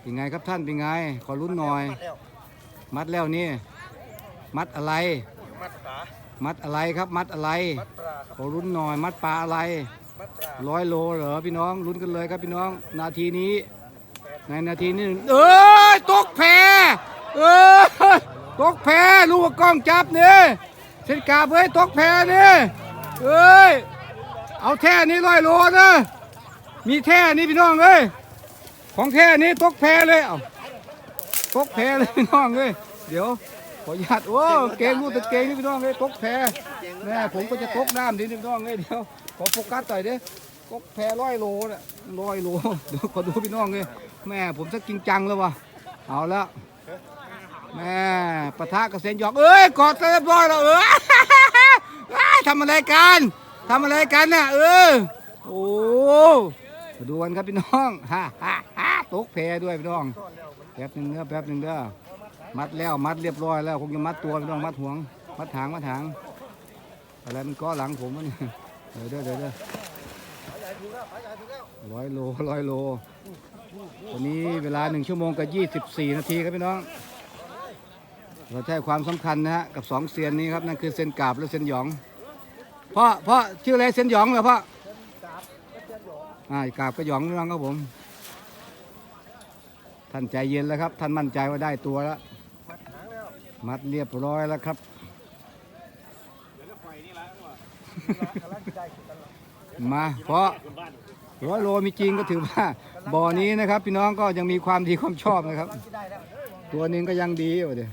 เป็นไงครับท่านเป็นไง ขอลุ้นหน่อยมัดแล้วมัดแล้วนี่ มัดอะไร มัดขามัดอะไรครับ มัดอะไร มัดปลาครับขอลุ้นหน่อย มัดปลาอะไร มัดปลาร้อยโลเหรอพี่น้องลุ้นกันเลยครับพี่น้อง นาทีนี้ ในนาทีนี้เอ้ยตกแพเอ้ยตกแพลูกกล้องจับเนี่ยเส้นกาบเอ้ยตกแพเนี่ยเอ้ยเอาแท่นี้ร้อยโลนะมีแท่นี้พี่น้องเอ้ย ของแท่นี้ตกแพเลยเอาตกแพเลยพี่น้องเอ้ยเดี๋ยวขออนุญาตโอ้เก่งลูกตะเก่งนี่พี่น้องเอ้ยตกแพแม่ผมก็จะตกน้ำดิพี่น้องเอ้ยเดี๋ยวขอโฟกัสหน่อยเด้ก็แพ้ร้อยโลน่ะร้อยโลเดี๋ยวขอดูพี่น้องเลยแม่ผมสักจริงจังแล้ววะเอาล้วแม่ปะทะกับเซนหยอกเอ้ยกอดเรียบร้อยแล้วเออทำอะไรกันทำอะไรกันน่ะเออโอ้ดูกันครับพี่น้องฮ่าฮ่า ตกแพด้วยพี่น้องแป๊บหนึ่งเด้อแป๊บหนึ่งเด้อมัดแล้วมัดเรียบร้อยแล้วคงจะมัดตัวพี่น้องมัดห่วง มัดถางมัดถางอะไรมันก็หลังผมวะเนี่ยเดี๋ยวเด้อเดี๋ยวเด้อร้อยโลร้อยโลวันนี้เวลาหนึ่งชั่วโมงกับยี่สิบสี่นาทีครับพี่น้อง เราใช้ความสำคัญนะฮะกับสองเซียนนี้ครับนั่นคือเซนกาบและเซนหยองพ่อพ่อชื่ออะไรเซนหยองเหรอพ่ออ่ากาบกับหยองพี่น้องครับผม ท่านใจเย็นแล้วครับ ท่านมั่นใจว่าได้ตัวแล้ว มัดเรียบร้อยแล้วครับมาเพราะร้อยโลมีจริงก็ถือว่าบ่อนี้นะครับ พี่น้องก็ยังมีความดีความชอบนะครับ ตัวนึงก็ยังดีอยู่เดีย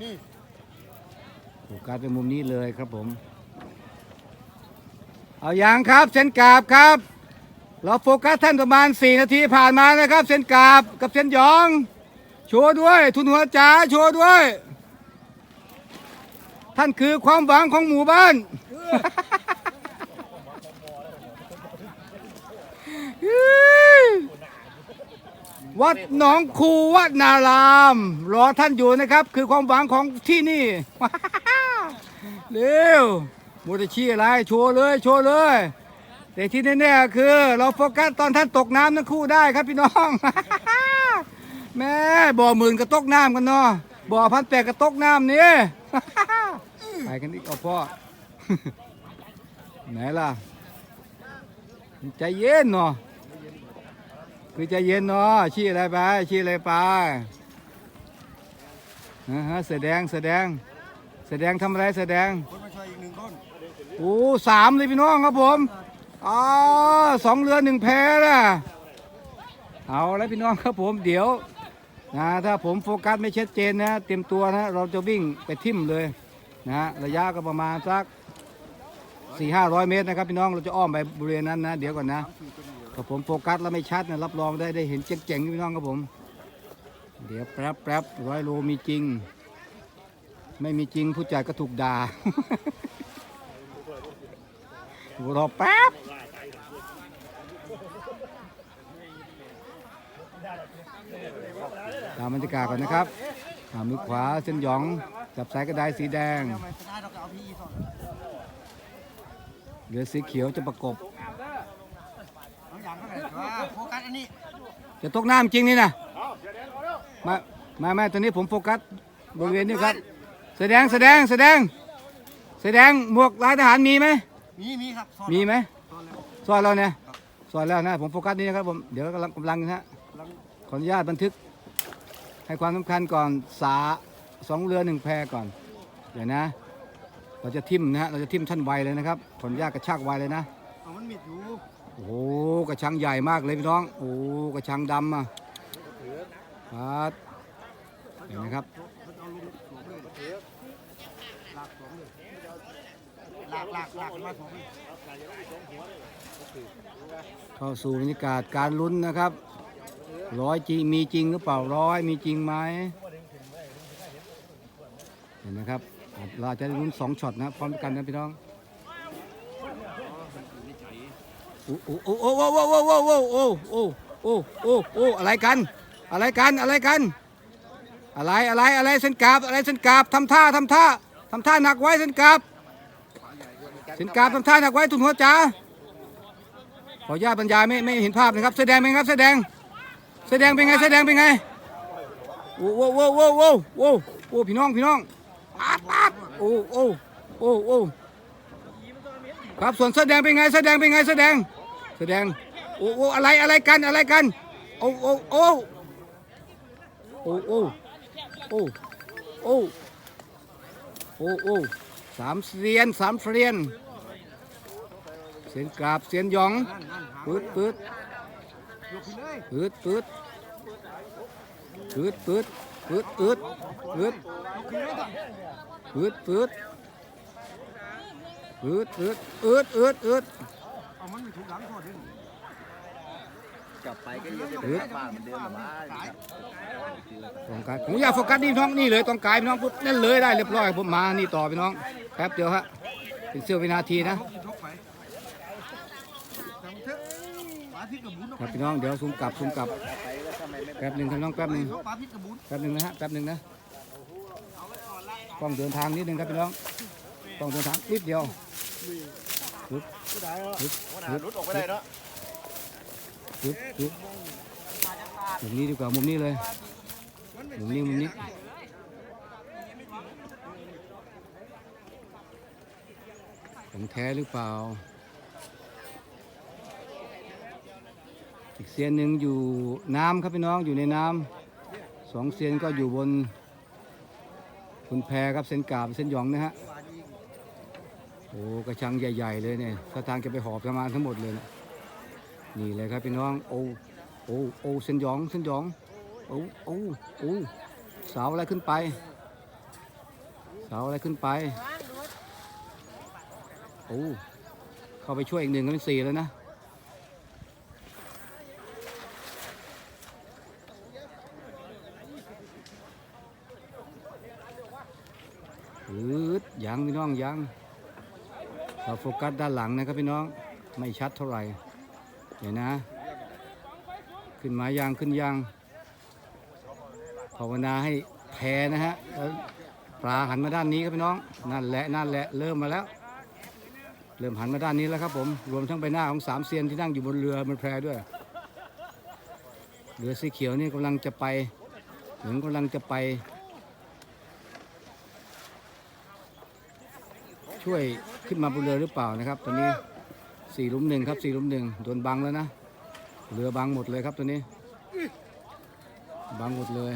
นี่โฟกัสไปมุมนี้เลยครับผม เอาอยางครับเส้นกราบครับ เราโฟกัสท่านประมาณ 4 นาทีผ่านมานะครับเส้นกาบกับเส้นยอง โชว์ด้วย ทุนหัวจ๋าโชว์ด้วย ท่านคือความหวังของหมู่บ้าน วัดหนองคูวัดนาราม รอท่านอยู่นะครับ คือความหวังของที่นี่เร็วมูจะชี้อะไรโชว์เลย โชว์เลย แต่ที่แน่ๆคือ เราโฟกัสตอนท่านตกน้ำทั้งคู่ได้ครับพี่น้อง แม่บ่อหมื่นก็ตกน้ำกันเนาะบ่อพันแปดก็ตกน้ำนี่ไปกันอีกเอาพ่อไหนล่ะ ใจเย็นเนาะคือใจเย็นเนาะชี้อะไรไปชี้อะไรไปฮะฮะแสดงแสดง แสดงทำอะไรแสดงคนมาช่วยอีกหนึ่งคนโอ้สามเลยพี่น้องครับผม อ๋อสองเรือหนึ่งแพนะเอาแล้วพี่น้องครับผมเดี๋ยวนะถ้าผมโฟกัสไม่ชัดเจนนะ เตรียมตัวนะเราจะวิ่งไปทิ่มเลยนะระยะก็ประมาณสักสี่ห้าร้อยเมตรนะครับพี่น้องเราจะอ้อมไปบริเวณนั้นนะเดี๋ยวก่อนนะถ้าผมโฟกัสแล้วไม่ชัดนะรับรองได้ได้เห็นเจ๋งๆพี่น้องครับผม เดี๋ยวแป๊บแป๊บร้อยโลมีจริง ไม่มีจริงผู้จ่ายก็ถูกด่า รอแป๊บตามบรรยากาศก่อนนะครับอ่ามือขวาเส้นหยองจับสายกระไดสีแดงเดี๋ยวมันจะได้เราก็เอาพี่สอนเหลือสีเขียวจะประกบเอาอย่างก็ได้ว่าโฟกัสอันนี้จะตกน้ำจริงนี่นะมามาแม่ตอนนี้ผมโฟกัสบริเวณนี้ครับ แสดงแสดงแสดงแสดงหมวกลายทหารมีไหม มีมีครับสอนมีไหมสอนแล้ว ซอยเราเนี่ยซอยแล้วนะผมโฟกัสนี่นะครับผมเดี๋ยวกำลังกำลังนะฮะกำลังขออนุญาตบันทึก ให้ความสำคัญก่อนสาสองเรือหนึ่งแพก่อน เดี๋ยวนะ เราจะทิ่มนะฮะเราจะทิ่มท่านไวเลยนะครับขออนุญาตกระชากไวเลยนะ เอามันมิดอยู่โอ้โหกระชังใหญ่มากเลยพี่น้อง โอ้โหกระชังดำอะครับเห็นไหมครับ ลากลากลากมาสองเข้าสู่บรรยากาศการลุ้นนะครับ ร้อยจริงมีจริงหรือเปล่าร้อยมีจริงไหมเห็นไหมครับเราจะลุ้นสองช็อตนะพร้อมกันนะพี่น้องโอ้โอ้โอ้โอ้โอ้โอ้โอ้โอ้โอ้โอ้โอ้โอ้โอ้อะไรกัน อะไรกันอะไรกัน อะไรอะไรอะไรเส้นกราบอะไรเส้นกราบทำท่าทำท่าทำท่าหนักไว้เส้นกราบ ส้นกาบทำท่าหนักไว้ตุนหัวจ๋าขออนุญาตบรรยายไม่ไม่เห็นภาพนะครับแสดงเป็นไงครับแสดงแสดงเป็นไงแสดงเป็นไงโอ้โหโอ้โหโอ้โหโอ้โอ้พี่น้องพี่น้องอาดอาดโอ้โอ้โอ้โอ้ครับส่วนแสดงเป็นไงแสดงเป็นไงแสดงแสดงโอ้โอ้อะไรอะไรกันอะไรกันโอ้โอ้โอ้โอ้โอ้โอ้โอ้โอ้โอ้สามเสียนสามเสียน เสียนกราบเสียนหยองนั่นนั่นหาปืดปืดยกขึ้นเลยปืดปืดปืดปืดปืดปืดปืดยกขึ้นเลยก่อนปืดปืดปืดปืดอืดอืดอืดเอามันไม่ถูกหลังก่อนดิกลับไปก็ยังจะเฮ้ยเป็นบ้านเหมือนเดิมหรอวะต้องการผมอยากโฟกัสนี่น้องนี่เลยต้องกายพี่น้องปุ๊บนั่นเลยได้เรียบร้อยผมมานี่ต่อพี่น้องแป๊บเดียวฮะเป็นเสี้ยววินาทีนะ ยกไปแต่มันเถอะปลาพิษกระบุนออก ครับพี่น้องเดี๋ยวซูมกลับซูมกลับไปแล้วทำไมไม่แป๊บหนึ่งครับน้องแป๊บหนึ่งปลาพิษกระบุนแป๊บหนึ่งนะฮะแป๊บหนึ่งนะต้องเดินทางนิดนึงครับพี่น้องต้องเดินทางนิดเดียวปึ๊บปึ๊บปึ๊บรุดออกไปได้เนาะปึ๊บปึ๊บมุมนี้ดีกว่ามุมนี้เลยมุมนี้มุมนี้ของแท้หรือเปล่า อีกเซียนหนึ่งอยู่น้ำครับพี่น้องอยู่ในน้ำสองเซียนก็อยู่บนบนแพครับเส้นกาบเส้นหยองนะฮะโอ้กระชังใหญ่ ๆ เลยเนี่ยถ้าทางจะไปหอบประมาณทั้งหมดเลยนะนี่เลยครับพี่น้องโอ้โอ้โอ้เส้นหยองเส้นหยองโอ้โอ้โอ้เสาอะไรขึ้นไปเสาอะไรขึ้นไปโอ้เข้าไปช่วยอีกหนึ่งก็เป็นสี่แล้วนะ อืด ยังพี่น้องยังเราโฟกัสด้านหลังนะครับพี่น้องไม่ชัดเท่าไหร่เดี๋ยวนะ ขึ้นมายังขึ้นยังภาวนาให้แพนะฮะแล้วปลาหันมาด้านนี้ครับพี่น้องนั่นแหละนั่นแหละเริ่มมาแล้ว เริ่มหันมาด้านนี้แล้วครับผมรวมทั้งใบหน้าของสามเซียนที่นั่งอยู่บนเรือบนแพด้วยเรือสีเขียวนี่กำลังจะไปเหมือนกำลังจะไป ช่วยขึ้นมาบนเรือหรือเปล่านะครับตอนนี้สี่หลุมหนึ่งครับสี่หลุมหนึ่งโดนบังแล้วนะเรือบังหมดเลยครับตอนนี้ บังหมดเลย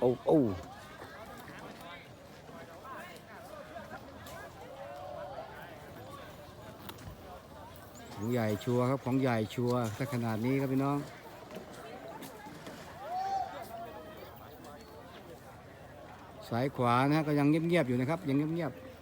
โอ้โอ้ของใหญ่ชัวร์ครับของใหญ่ชัวร์ถ้าขนาดนี้ครับพี่น้องายขวานะฮะก็ยังเงียบๆอยู่นะครับ ยังเงียบๆ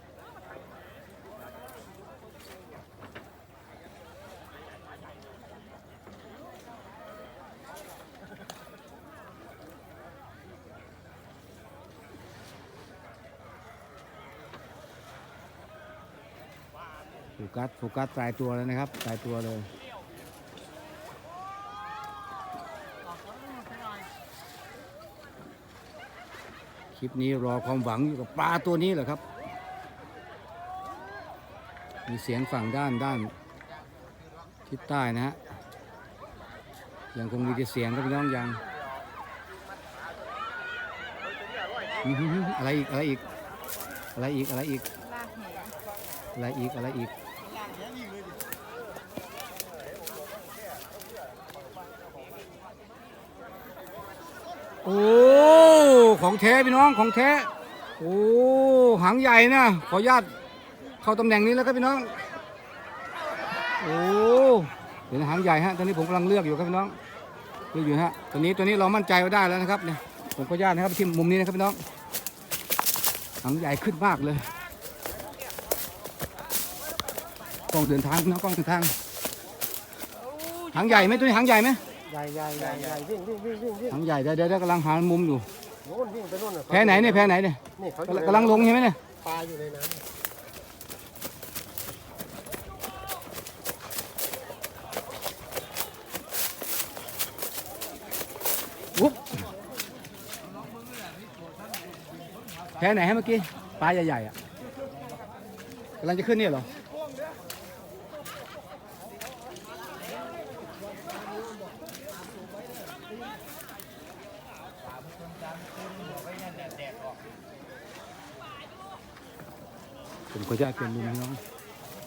โฟกัสโฟกัสตายตัวแล้วนะครับตายตัวเลย ลิปนี้รอความหวังอยู่กับปลาตัวนี้แหละครับ มีเสียงฝั่งด้านด้านทิศใต้นะฮะยังคงมีแต่เสียงครับพี่น้องยังอื้อหืออะไรอีกอะไรอีกอะไรอีกอะไรอีกอะไรอีกอะไรอีกโอ้ ของแท้พี่น้องของแท้ โอ้หางใหญ่นะขออนุญาตเข้าตำแหน่งนี้แล้วครับพี่น้อง โอ้เห็นหางใหญ่ฮะตอนนี้ผมกำลังเลือกอยู่ครับพี่น้องเลือกอยู่ฮะตอนนี้ตัวนี้เรามั่นใจว่าได้แล้วนะครับเนี่ยผมขออนุญาตนะครับที่มุมนี้นะครับพี่น้องหางใหญ่ขึ้นมากเลยกล้องเดินทางพี่น้องกล้องเดินทางหางใหญ่ไหมตัวนี้หางใหญ่ไหมใหญ่ใหญ่ใหญ่ใหญ่วิ่งวิ่งวิ่งวิ่งวิ่งหางใหญ่เดี๋ยวเดี๋ยวเดี๋ยวกำลังหามุมอยู่ โน่นวิ่งไปโน่นน่ะแพ้ไหนเนี่ยแพ้ไหนเนี่ยนี่เขากำลังกำลังลงใช่ไหมเนี่ยปลาอยู่ในน้ำวุ๊บแพ้ไหนให้เมื่อกี้ปลาใหญ่ๆอะกำลังจะขึ้นเนี่ยเหรอ ผมก็จะเปลี่ยนมุมน้อง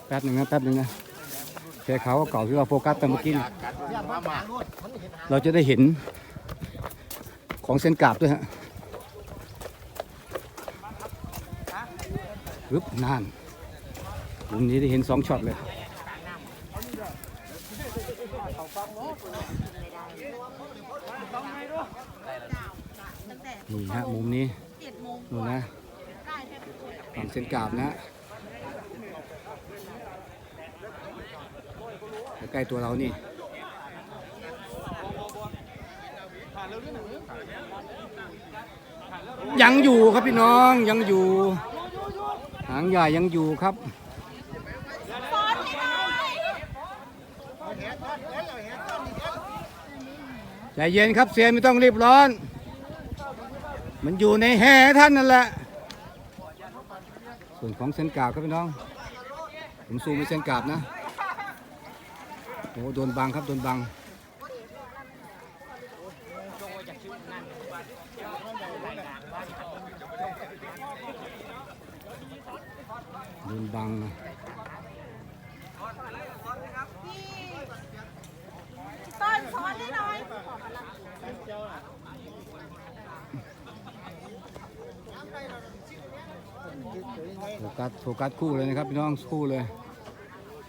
แป๊บหนึ่งนะแป๊บหนึ่งนะแค่เขาวเก่าที่เราโฟกัสแต่เมื่อกี้นี่เราจะได้เห็นของเส้นกราบด้วยฮะปึ๊บนานมุมนี้ได้เห็นสองช็อตเลย นี่ฮะมุมนี้นู่นนะฝั่งเส้นกราบนะใกล้ๆตัวเรานี่ ยังอยู่ครับพี่น้องยังอยู่ หางใหญ่ยังอยู่ครับใจเย็นครับเสียนไม่ต้องรีบร้อน มันอยู่ในแห่ท่านนั่นแหละ ส่วนของเส้นกาบครับพี่น้อง ผมซูมไปเส้นกาบนะ โอ้โดนบังครับโดนบังโดนบังนะ ต้นสอนให้หน่อย โฟ กัสโฟกัสคู่เลยนะครับพี่น้องคู่เลย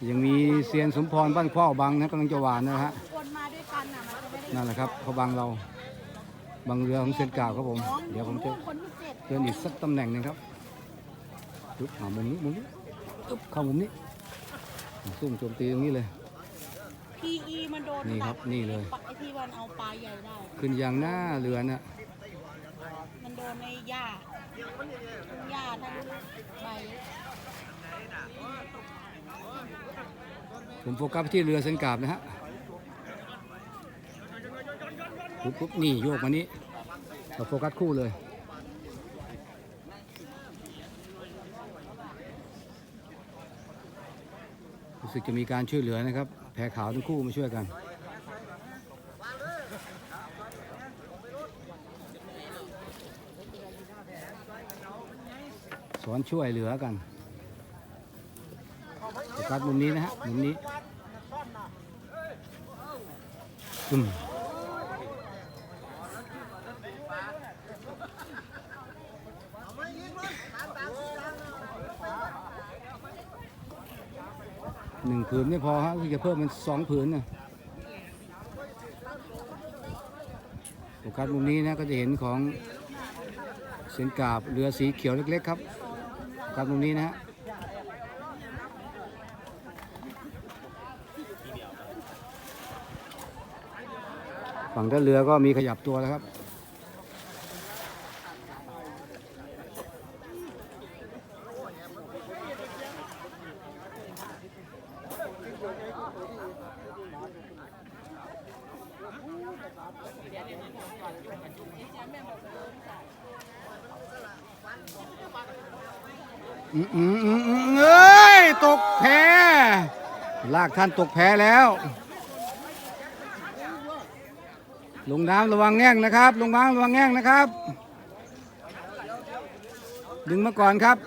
ยังมีเซียนสมพรบ้านข้อบังนะกำลังจะหวานนะฮะคนมาด้วยกันน่ะมันจะไม่ได้นั่นแหละครับเขาบังเราบังเรือของเส้นกล่าวครับผม เดี๋ยวผมจะคนที่เจ็ดเดินอีกสักตำแหน่งหนึงครับปึ๊บหามุมนี้มุมนี้ปึ๊บเข้ามุมนี้ซุ่มโจมตีตรงนี้เลยพีอีมันโดนนี่ครับนี่เลยไอ้ที่มันเอาปลาใหญ่ได้ ขึ้นยางหน้าเรือน่ะมันโดนในหญ้า หญ้าทั้งใบผมโฟกัสไปที่เรือเส้นกาบนะฮะปุ๊บปุ๊บนี่โยกมานี้เราโฟกัสคู่เลยรู้สึกจะมีการช่วยเหลือนะครับ แพรขาวทั้งคู่มาช่วยกัน อนช่วยเหลือกันโฟกัสมุมนี้นะฮะมุมนี้อืมหนึ่งผืนไม่พอฮะที่จะเพิ่มเป็นสองผืนนะโฟกัสมุมนี้นะก็จะเห็นของเส้นกาบเรือสีเขียวเล็ก ๆ ครับ โฟกัสมุมนี้นะฮะฝั่งด้านเรือก็มีขยับตัวแล้วครับ อืมอืมอืมอืมเอ้ยตกแพลากท่านตกแพแล้ว ลงน้ำระวังแง่งนะครับ ลงน้ำระวังแง่งนะครับ ดึงมาก่อนครับ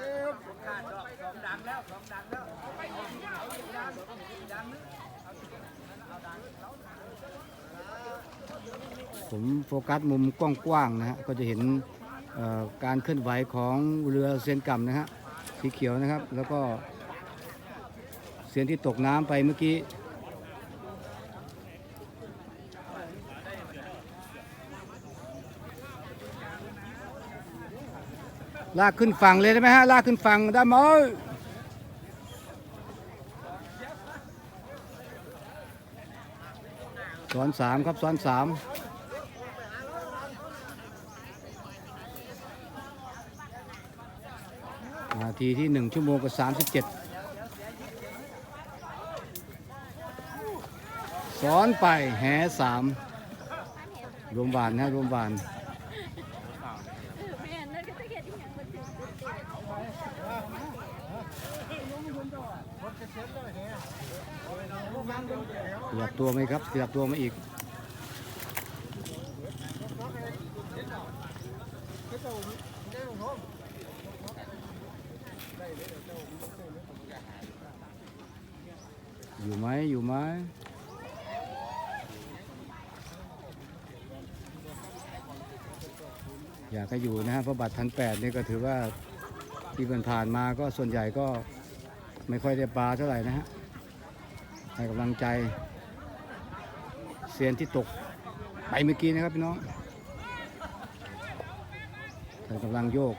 ผมโฟกัสมุมกว้างๆนะฮะ ก็จะเห็นการเคลื่อนไหวของเรือเซียนกำนะฮะ สีเขียวนะครับ แล้วก็เซียนที่ตกน้ำไปเมื่อกี้ ลากขึ้นฝั่งเลยได้ไหมฮะ ลากขึ้นฝั่งได้ไหมซ้อนสามครับซ้อนสามนา ทีที่หนึ่งชั่วโมงกับสามสิบเจ็ดซ้อนไปแหสามรวมบานนะรวมบานแม่นั่นก็จะเห็นอย่างมันถึงขยับตัวไหมครับขยับตัวมาอีก อยู่ไหมอยู่ไหมอยากให้อยู่นะฮะเพราะบัตรพันแปดนี่ก็ถือว่าที่ผ่านมาก็ส่วนใหญ่ก็ไม่ค่อยได้ปลาเท่าไหร่นะฮะให้กำลังใจเซียนที่ตกไปเมื่อกี้นะครับพี่น้องแต่กำลังโยก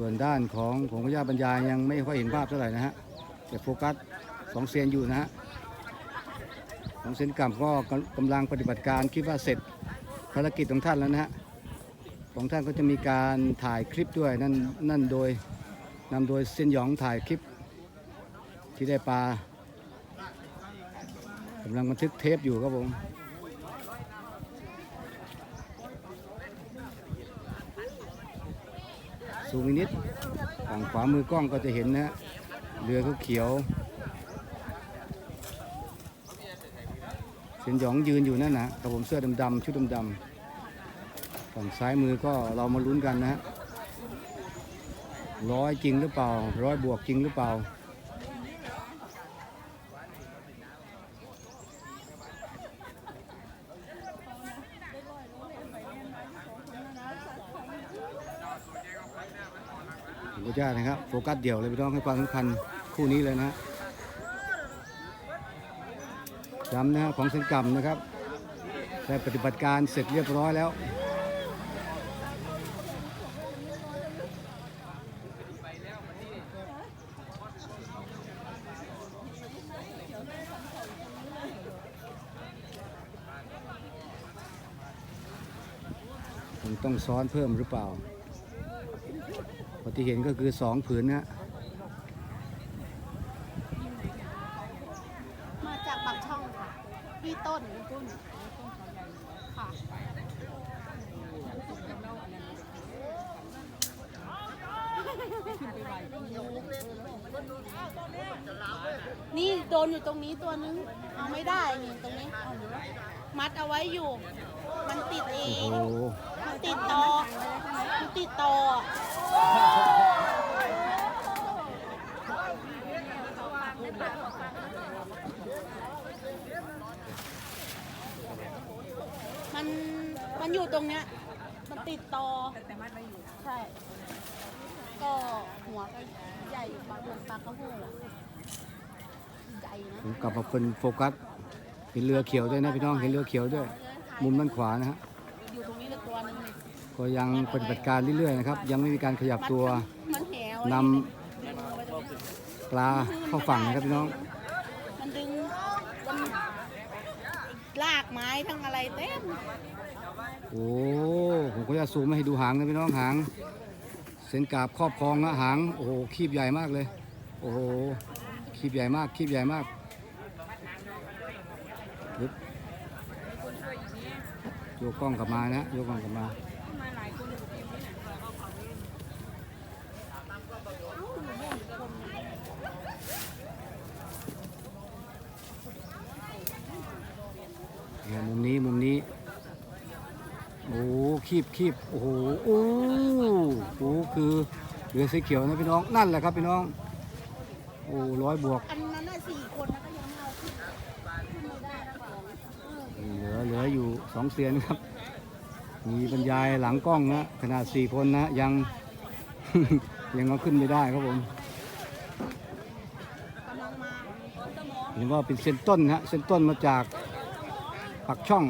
ส่วนด้านของของพระยาบรรยายยังไม่ค่อยเห็นภาพเท่าไหร่นะฮะแต่โฟกัสสองเซียนอยู่นะฮะสองเซียนกำก็กำกำลังปฏิบัติการคิดว่าเสร็จภารกิจของท่านแล้วนะฮะของท่านก็จะมีการถ่ายคลิปด้วยนั่นนั่นโดยนำโดยเซียนหยองถ่ายคลิปที่ได้ปลากำลังบันทึกเทปอยู่ครับผม สูงนิดฝั่งขวามือกล้องก็จะเห็นนะ เรือเขาเขียว เสียนหยองยืนอยู่นั่นนะกับผมเสื้อดำๆชุดดำๆฝั่งซ้ายมือก็เรามาลุ้นกันนะฮะร้อยจริงหรือเปล่า ร้อยบวกจริงหรือเปล่า ขออนุญานะครับ โฟกัสเดี่ยวเลยพี่น้องให้ความสำคัญคู่นี้เลยนะฮะย้ำนะของเส้นกรรมนะครับได้ปฏิบัติการเสร็จเรียบร้อยแล้วผมต้องซ้อนเพิ่มหรือเปล่า ปฏิเห็นก็คือสองผืนนะมาจากปากช่องค่ะพี่ต้นต้นค่ะนี่โดนอยู่ตรงนี้ตัวนึง เอาไม่ได้นี่ตรงนี้ มัดเอาไว้อยู่ มันติดเอโอ้งโหมันติดต่อมันติดต่อ มันมันอยู่ตรงเนี้ย มันติดต่อแต่มัดไม่อยู่ใช่ ก็หัวก็ใหญ่ปลาเหมือนปลากระหูอะใหญ่นะ ผมกลับมาเป็นโฟกัส เห็นเรือเขียวด้วยนะพี่น้อง เห็นเรือเขียวด้วย มุมด้านขวานะฮะ ก็ยังปฏิบัติการเรื่อยๆนะครับ ยังไม่มีการขยับตัวมันแหวนำดึงเอาไว้ตรงนี้ปลาเข้าฝั่งนะครับพี่น้อง มันดึงมันลากไม้ทั้งอะไรเต็มโอ้ผมก็จะซูมมาให้ดูหางนะพี่น้องหาง เส้นกราบครอบครองนะหางโอ้โหคีบใหญ่มากเลย โอ้โหคีบใหญ่มากคีบใหญ่มากปึ๊บโยกกล้องกลับมานะโยกกล้องกลับมา มุมนี้มุมนี้ โอ้คีบคีบโอ้โหโอ้โหคือเรือสีเขียวนะพี่น้องนั่นแหละครับพี่น้อง โอ้ร้อยบวกอันนั้นน่ะสี่คนนะก็ยังไม่เอาขึ้นขึ้นไม่ได้นะบอกเออเหลือเหลืออยู่สองเสียนครับ มีบรรยายหลังกล้องนะขนาดสี่คนนะยังยังเอาขึ้นไม่ได้ครับผมกำลังมาสมองเห็นว่าเป็นเส้นต้นนะฮะเส้นต้นมาจาก ปักช่อง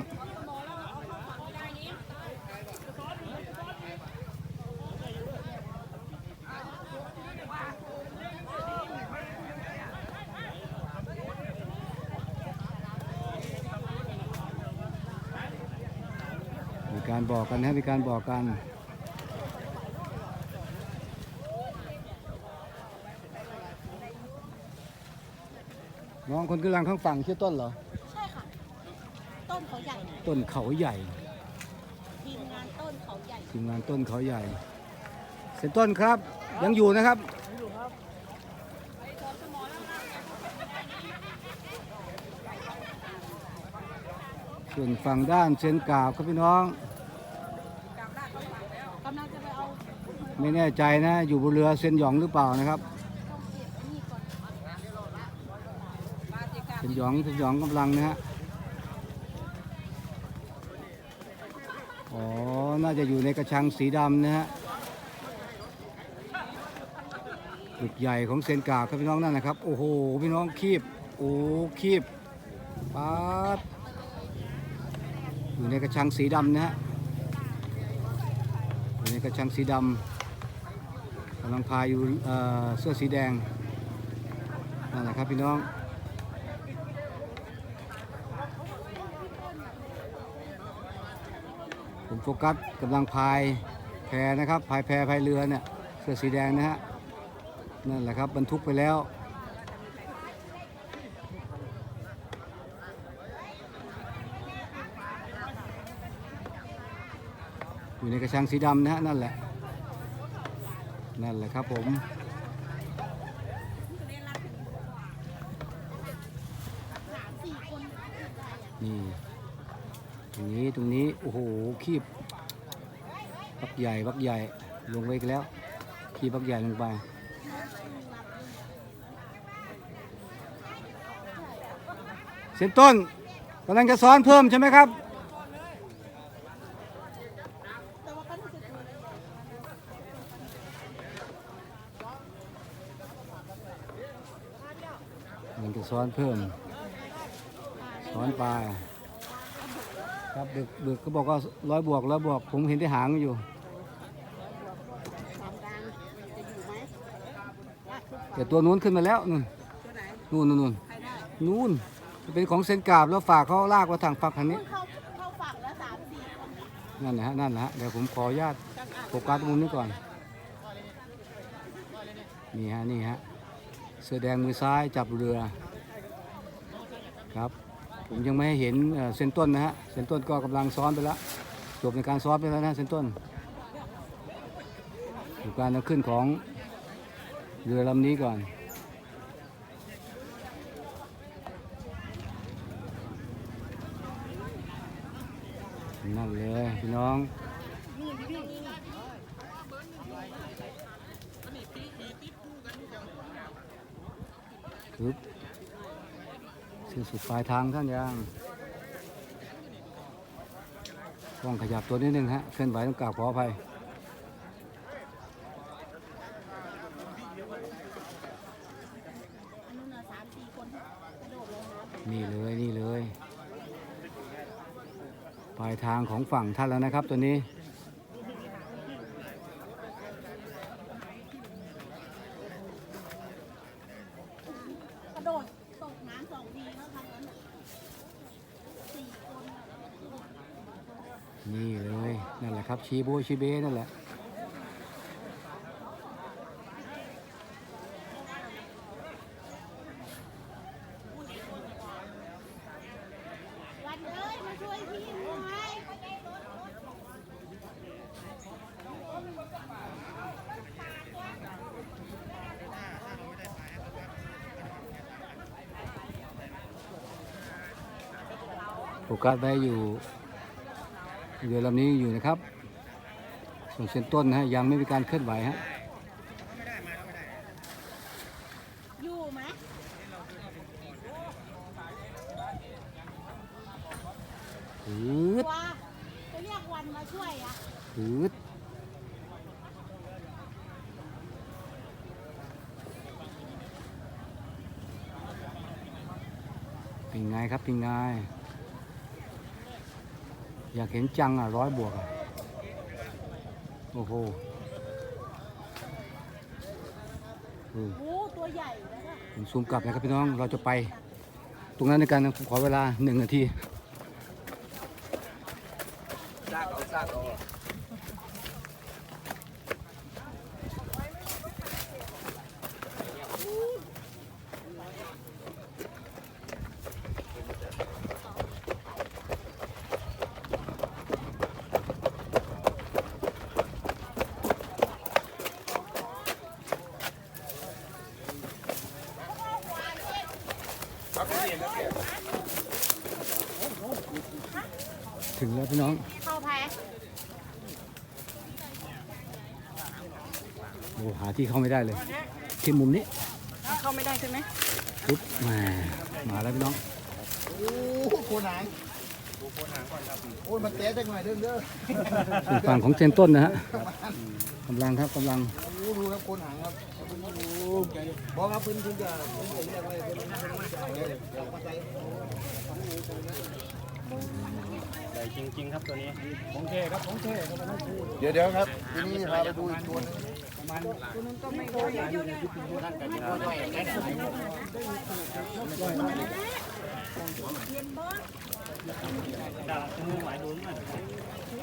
มีการบอกกันนะมีการบอกกันน้องคนกำลังข้างฝั่งชื่อต้นเหรอ นเขาใหญ่ต้นเขาใหญ่ทีมงานต้นต้นเขาใหญ่ทีมงานต้นเขาใหญ่ เซนต้นครับ ยังอยู่นะครับ ส่วนฝั่งด้านเซนกาบครับพี่น้อง กำลังจะไปเอาไม่แน่ใจนะ อยู่บนเรือเซนหยองหรือเปล่านะครับต้องเก็บไอ้นี่ก่อนเซนหยองเซนหยองกำลังนะฮะ อ๋อ น่าจะอยู่ในกระชังสีดำนะฮะหึกใหญ่ของเซนกาครับพี่น้องนั่นนะครับ โอ้โห พี่น้องคีบ โอ้คีบป๊าดอยู่ในกระชังสีดำนะฮะอยู่ในกระชังสีดำกำลังพายอยู่เสื้อสีแดงนั่นแหละครับพี่น้อง ผมโฟกัสกำลังพายแพนะครับพายแพพายเรือเนี่ยเสื้อสีแดงนะฮะนั่นแหละครับบรรทุกไปแล้วอยู่ในกระชังสีดำนะฮะนั่นแหละ นั่นแหละครับผมนี่ รงนี้ตรงนี้โอ้โหคีบบักใหญ่บักใหญ่ลงไปอีกแล้วคีบบักใหญ่ลงไปเส้นต้นกำลังจะซ้อนเพิ่มใช่ไหมครับก็น่าจะตัวใหญ่มันจะซ้อนเพิ่มซ้อนไป ครับเด็กเด็กก็บอกว่าร้อยบวกร้อยบวก ผมเห็นได้หางอยู่สามกลางจะอยู่ไหมลากขึ้นแต่ตัวนู้นขึ้นมาแล้วนู่นตัวไหนนู่นนู่นนู่นใครได้นู่นเป็นของเซนกราบแล้วฝากเขาลากมาทางฝั่งทางนี้ เข้าเข้าฝั่งแล้วสามสี่คนนั่นนะฮะนั่นนะฮะเดี๋ยวผมขออนุญาตกลางอ่างโฟกัสมุมนี้ก่อน นี่ฮะนี่ฮะเสื้อแดงมือซ้ายจับเรือครับ ผมยังไม่เห็นเส้นต้นนะฮะเส้นต้นก็กำลังซ้อนไปแล้วจบในการซ้อนไปแล้วนะเส้นต้นดูการเอาขึ้นของเรือลำนี้ก่อนนั่นเลยพี่น้องปึ๊บ สิ้นสุดปลายทางท่านยังต้องขยับตัวนิดนึงฮะ เคลื่อนไหวต้องกราบขออภัยนี่เลยนี่เลย ปลายทางของฝั่งท่านแล้วนะครับตัวนี้ กระโดดตกน้ำสองทีแล้วทางนั้นน่ะสี่คนน่ะ นี่เลยับชีโบชีเบนั่นแหละวันเอ้ยมาช่วยพี่หน่อยโฟกัสไว้อยู่เรือลำนี้อยู่นะครับ ส่วนเส้นต้นนะฮะยังไม่มีการเคลื่อนไหวฮะอยู่ไหมหืดว่าจะเรียกวันมาช่วยอะหืดเป็นไงครับเป็นไงอยากเห็นจังอะร้อยบวกอะโอ้โหอืมโอ้ตัวใหญ่แล้วก็ผมซูมกลับนะครับพี่น้องเราจะไป ตรงนั้นในการผมขอเวลาหนึ่งนาที ซากเอาซากเอา ครับพี่น้อง เข้าแพ้ โอ้หาที่เข้าไม่ได้เลย ที่มุมนี้ เข้าไม่ได้ใช่ไหมปุ๊บแหมา มาแล้วพี่น้อง โอ้โหโคนหางโอ้ยมันเตะจังหน่อยเด้อเด้อส่วนฝั่งของเซนต้นนะฮะกำลังครับกำลัง โอ้ดูครับโคนหางครับบอกครับเพิ่นเพิ่นจะเพิ่นจะเรียกอะไรเพิ่นจะเรีย กอะไรเดี๋ยวมาใส่ใหญ่จริง ๆ ครับตัวนี้เดี๋ยวเดี๋ยวครับทีนี้พาไปดูอีกตัวหนึง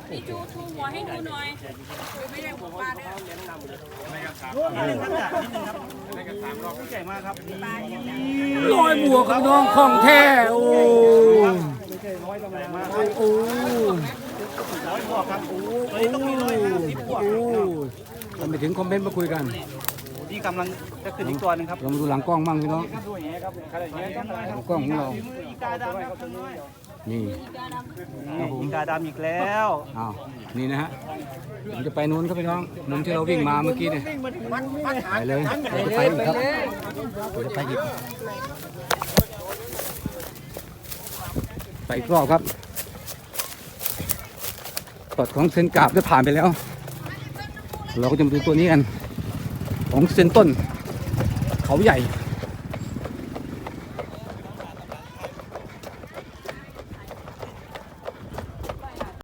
พี่จูทูหัวให้ดูหน่อยไม่ได้หัวปลาด้วยใหญ่มากครับลอยบวกครับน้องของแท้โอ้ ไม่ใช่น้อยก็ใหญ่มากโอ้ร้อยบวกครับโอ้ตัวนี้ต้องมีร้อยห้าสิบบวกโอ้ทำไปถึงคอมเมนต์มาคุยกันนี่กำลังจะขึ้นอีกตัวหนึงครับลองมาดูหลังกล้องบ้างพี่น้องดูอย่างเงี้ยครับขนาดนี้ครับหลังกล้องของเราอีกาดำครับตัวน้อยนี่ครับผมอีกาดำอีกแล้วอ้าวนี่นะฮะผมจะไปนู้นครับพี่น้องมุมที่เราวิ่งมาเมื่อกี้เนี่ยไปเลยเราจะไปอีกครับเราจะไปอีก ไปอีกรอบครับตอดของเซนกาบได้ผ่านไปแล้ว เราก็จะมาดูตัวนี้กัน ของเซนต้น เขาใหญ่